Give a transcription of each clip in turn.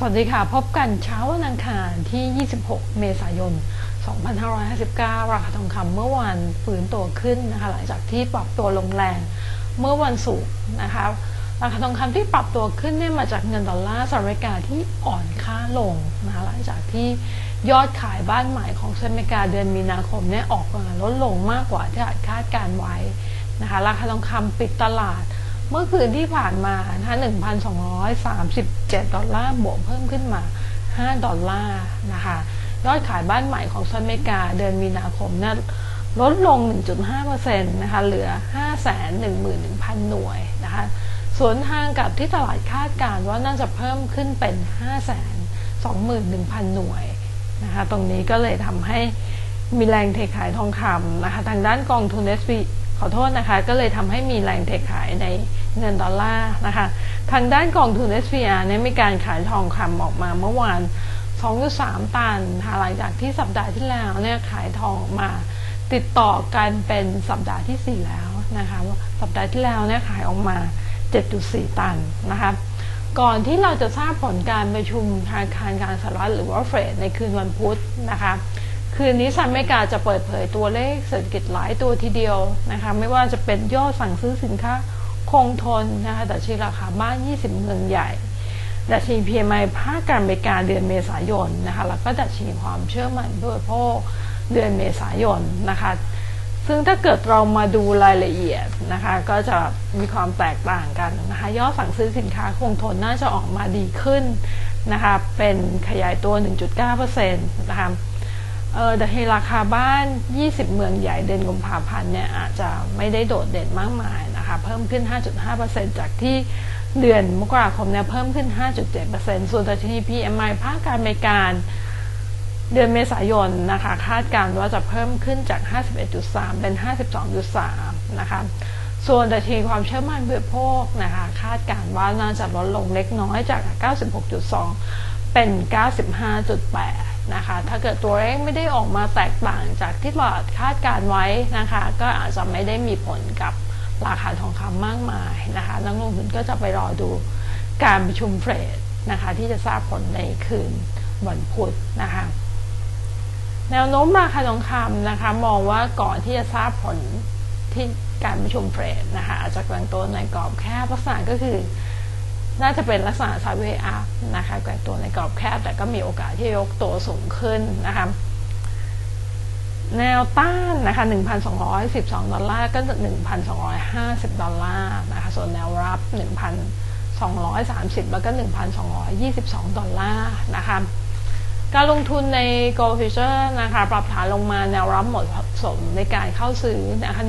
สวัสดีค่ะ พบกันเช้าวันอังคารที่ 26 เมษายน 2559 ราคาทองคำเมื่อวานฟื้นตัวขึ้นนะคะหลังจากที่ปรับตัวลงแรงเมื่อวันศุกร์นะคะราคาทองคำที่ปรับตัวขึ้นเนี่ยมาจากเงินดอลลาร์สหรัฐอเมริกาที่อ่อนค่าลงนะคะหลังจากที่ยอดขายบ้านใหม่ของสหรัฐอเมริกาเดือนมีนาคมเนี่ยออกมาลดลงมากกว่าที่คาดการไว้นะคะราคาทองคำปิดตลาด เมื่อคืนที่ผ่านมานะคะ1,237 ดอลลาร์บวกเพิ่มขึ้นมา 5 ดอลลาร์นะคะ ยอดขายบ้านใหม่ของสหรัฐอเมริกาเดือนมีนาคมนะลดลง 1.5%นะคะ เหลือ 511,000 หน่วยนะคะ สวนทางกับที่ตลาดคาดการณ์ว่าน่าจะเพิ่มขึ้นเป็น 521,000 หน่วยนะคะ ตรงนี้ก็เลยทำให้มีแรงเทขายทองคำนะคะ ทางด้านกองทุน SP ขอโทษนะคะ ก็เลยทำให้มีแรงเทขายใน เงินดอลลาร์นะคะ ทางด้านกองทุน SPR เนี่ยมีการขายทองคำออกมาเมื่อวาน 2.3 ตันหลังจากที่สัปดาห์ที่แล้วเนี่ยขายทองออกมาติดต่อกันเป็นสัปดาห์ที่ 4 แล้วนะคะสัปดาห์ที่แล้วเนี่ยขายออกมา 7.4 ตันนะคะก่อนที่เราจะทราบผลการประชุมธนาคารกลางสหรัฐหรือว่าเฟดในคืนวันพุธนะคะคืนนี้สหรัฐอเมริกาจะเปิดเผยตัวเลขเศรษฐกิจหลายตัวทีเดียวนะคะไม่ว่าจะเป็นยอดสั่งซื้อสินค้า คงทนนะคะดัชนีราคาบ้าน 20 เมืองใหญ่ดัชนี PMI ภาคการบริการเดือนเมษายนนะคะแล้วก็ดัชนีความเชื่อมั่นผู้บริโภคเดือนเมษายนนะคะซึ่งถ้าเกิดเรามาดูรายละเอียดนะคะก็จะมีความแตกต่างกันนะคะยอดสั่งซื้อสินค้าคงทนน่าจะออกมาดีขึ้นนะคะเป็นขยายตัว 1.9%นะคะเออแต่ให้ราคาบ้าน 20 เมืองใหญ่เดือนกุมภาพันธ์เนี่ยอาจจะไม่ได้โดดเด่นมากมายนะ คะเพิ่มขึ้น 5.5%จากที่เดือนมกราคมเนี่ยเพิ่มขึ้น 5.7%ส่วนดัชนี PMI ภาคการบริการ เดือนเมษายนนะคะคาดการณ์ว่าจะเพิ่มขึ้นจาก 51.3 เป็น 52.3 นะคะส่วนดัชนีความเชื่อมั่นบริโภคนะคะคาดการณ์ว่าน่าจะลดลงเล็กน้อยจาก 96.2 เป็น 95.8 นะคะ ถ้าเกิดตัวเลขไม่ได้ออกมาแตกต่างจากที่ตลาดคาดการไว้นะคะ ก็อาจจะไม่ได้มีผลกับ ราคาทองคำมากมายนะคะนักลงทุนก็จะไปรอดูการประชุมเฟดนะคะที่จะทราบผลในคืนวันพุธนะคะแนวโน้มราคาทองคำนะคะมองว่าก่อนที่จะทราบผลที่การประชุมเฟดนะคะอาจจะแกว่งตัวในกรอบแคบลักษณะก็คือ น่าจะเป็นลักษณะไซด์เวย์อัพนะคะแกว่งตัวในกรอบแคบแต่ก็มีโอกาสที่ยกตัวสูงขึ้นนะคะ แนวต้านนะคะ 1,212 ดอลลาร์ ก็ 1,250 ดอลลาร์นะคะ ส่วนแนวรับ 1,230 แล้วก็ 1,222 ดอลลาร์นะคะ การลงทุนใน Gold Future นะคะ ปรับฐานลงมาแนวรับหมดสมในการเข้าซื้อนะคะ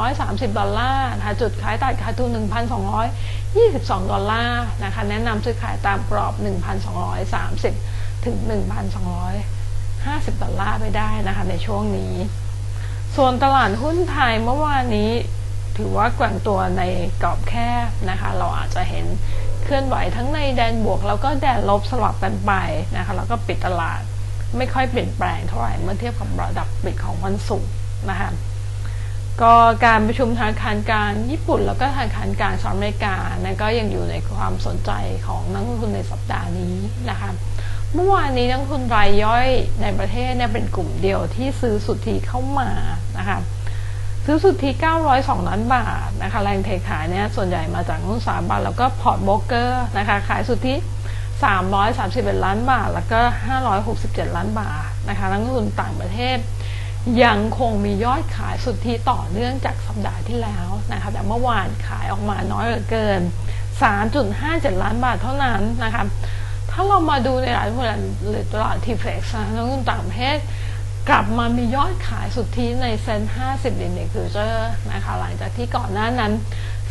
1,230 ดอลลาร์นะคะ จุดขายตัดขาดทุน 1,222 ดอลลาร์นะคะ แนะนำซื้อขายตามกรอบ 1,230 ถึง 1,200 50 ดอลลาร์ไปได้นะคะในช่วงนี้ ส่วนตลาดหุ้นไทยเมื่อวานนี้ถือว่าแกว่งตัวในกรอบแคบนะคะ เราอาจจะเห็นเคลื่อนไหวทั้งในแดนบวก แล้วก็แดนลบสลับกันไปนะคะ แล้วก็ปิดตลาดไม่ค่อยเปลี่ยนแปลงเท่าไหร่เมื่อเทียบกับระดับปิดของวันศุกร์นะคะก็การประชุมธนาคารกลางญี่ปุ่น แล้วก็ธนาคารกลางสหรัฐอเมริกานะก็ยังอยู่ในความสนใจของนักลงทุนในสัปดาห์นี้นะคะ เมื่อวานนี้นักทุนรายย่อยในประเทศเนี่ยเป็นกลุ่มเดียวที่ซื้อสุทธิเข้ามานะคะซื้อสุทธิ 902 ล้านบาทนะคะแรงเทขายเนี่ยส่วนใหญ่มาจากนักลงทุนสถาบันแล้วก็พอร์ตโบรกเกอร์นะคะขายสุทธิ 331 ล้านบาท แล้วก็ 567 ล้านบาทนะคะนักลงทุนต่างประเทศ ยังคงมียอดขายสุทธิต่อเนื่องจากสัปดาห์ที่แล้วนะคะแต่เมื่อวานขายออกมาน้อยเหลือเกิน 3.57 ล้านบาทเท่านั้นนะคะ ถ้าเรามาดูในตลาดหุ้นหรือตลาดทีเฟกซ์นะนักลงทุนต่างประเทศกลับมามียอดขายสุทธิในเซ็น50เดนเด็กฟิวเจอร์นะคะหลังจากที่ก่อนหน้านั้น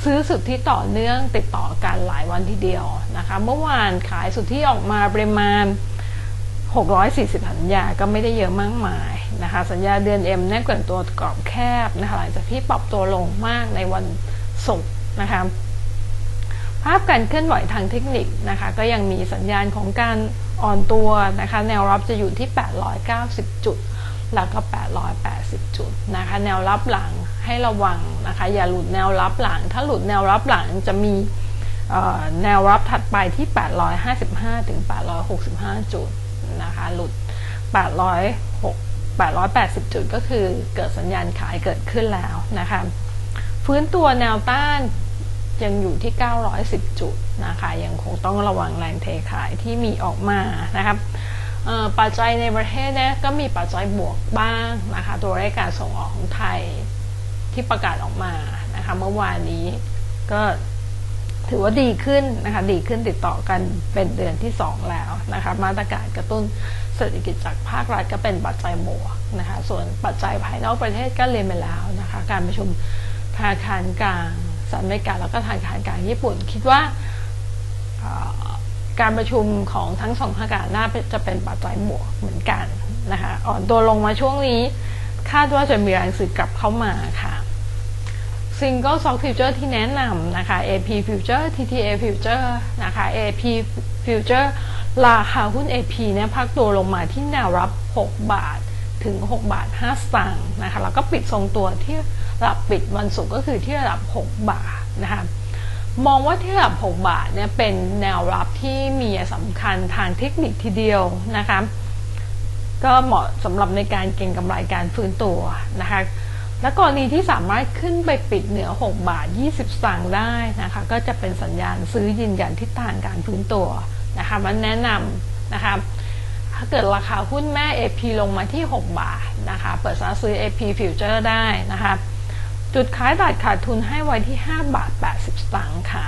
ซื้อสุทธิต่อเนื่องติดต่อกันหลายวันทีเดียวนะคะ เมื่อวานขายสุทธิออกมาปริมาณ 640 สัญญาก็ไม่ได้เยอะมากมายนะคะ สัญญาเดือน M เนี่ยแกว่งตัวกรอบแคบนะคะหลังจากที่ปรับตัวลงมากในวันศุกร์นะคะ ภาพการเคลื่อนไหวทางเทคนิคนะคะก็ยังมีสัญญาณของการอ่อนตัวนะคะแนวรับจะอยู่ที่ 890 จุด แล้วก็ 880 จุดนะคะแนวรับหลังให้ระวังนะคะอย่าหลุดแนวรับหลัง ถ้าหลุดแนวรับหลังจะมีแนวรับถัดไปที่ 855 ถึง 865 จุดนะคะหลุด 806 880 จุดก็คือเกิดสัญญาณขายเกิดขึ้นแล้วนะคะฟื้นตัวแนวต้าน ยังอยู่ที่ 910 จุดนะคะยังคงต้องระวังแรงเทขายที่มีออกมานะครับปัจจัยในประเทศเนี่ยก็มีปัจจัยบวกบ้างนะคะตัวเลขการส่งออกของไทยที่ประกาศออกมานะคะเมื่อวานนี้ก็ถือว่าดีขึ้นนะคะดีขึ้นติดต่อกันเป็นเดือนที่ 2 แล้วนะคะมาตรการกระตุ้นเศรษฐกิจจากภาครัฐก็เป็นปัจจัยบวกนะคะส่วนปัจจัยภายนอกประเทศก็เรียนไปแล้วนะคะการประชุมธนาคารกลาง สหรัฐอเมริกาแล้วก็ธนาคารกางญี่ปุ่น คิดว่าการประชุมของทั้งสองธนาคารน่าจะเป็นปัจจัยบวกเหมือนกันนะคะอ่อนตัวลงมาช่วงนี้คาดว่าจะมีแรงซื้อกลับเข้ามาค่ะ Single Stock Future ที่แนะนำนะคะ AP Future TTA Future นะคะ AP Future ราคาหุ้น AP เนี่ยพักตัวลงมาที่แนวรับ 6 บาท ถึง 6 บาท 5 สตางค์นะคะแล้วก็ปิดทรงตัวที่ระดับปิดวันศุกร์ก็คือที่ระดับ 6 บาทนะคะมองว่าที่ระดับ 6 บาทเนี่ยเป็นแนวรับที่มีสำคัญทางเทคนิคทีเดียวนะคะก็เหมาะสำหรับในการเก็งกำไรการฟื้นตัวนะคะและกรณีที่สามารถขึ้นไปปิดเหนือ 6 บาท 20สตางค์ได้นะคะก็จะเป็นสัญญาณซื้อยืนยันทิศทางการฟื้นตัวนะคะมันแนะนำนะคะ ถ้าเกิดราคาหุ้นแม่ AP ลงมาที่ 6 บาทนะคะ เปิดซื้อ AP Future ได้นะคะ จุดขายตัดขาดทุนให้ไว้ที่ 5 บาท 80 สตางค์ค่ะ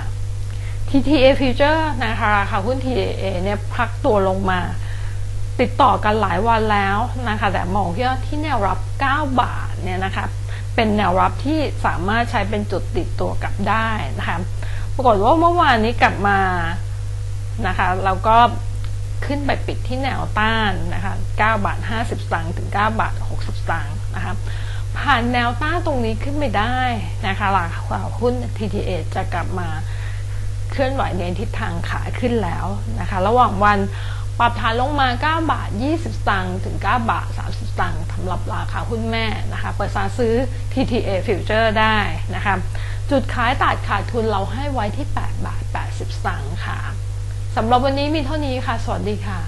TTA Future นะคะราคาหุ้น TTA เนี่ยพักตัวลงมา ติดต่อกันหลายวันแล้วนะคะ แต่มองที่ที่แนวรับ 9 บาทเนี่ยนะคะเป็นแนวรับที่สามารถใช้เป็นจุดติดตัวกลับได้นะคะ ปรากฏว่าเมื่อวานนี้กลับมานะคะแล้วก็ ขึ้นไปปิดที่แนวต้านนะคะ9บาท50สตางค์ถึง9บาท60สตางค์นะคะผ่านแนวต้านตรงนี้ขึ้นไปได้นะคะราคาหุ้น TTA จะกลับมาเคลื่อนไหวในทิศทางขาขึ้นแล้วนะคะ ระหว่างวันปรับฐานลงมา 9 บาท 20 สตางค์ถึง 9 บาท 30 สตางค์สำหรับราคาหุ้นแม่นะคะ เปิดซาซื้อ TTA Future ได้นะคะ จุดขายตัดขาดทุนเราให้ไว้ที่ 8 บาท 80 สตางค์ค่ะ สำหรับวันนี้มีเท่านี้ค่ะ สวัสดีค่ะ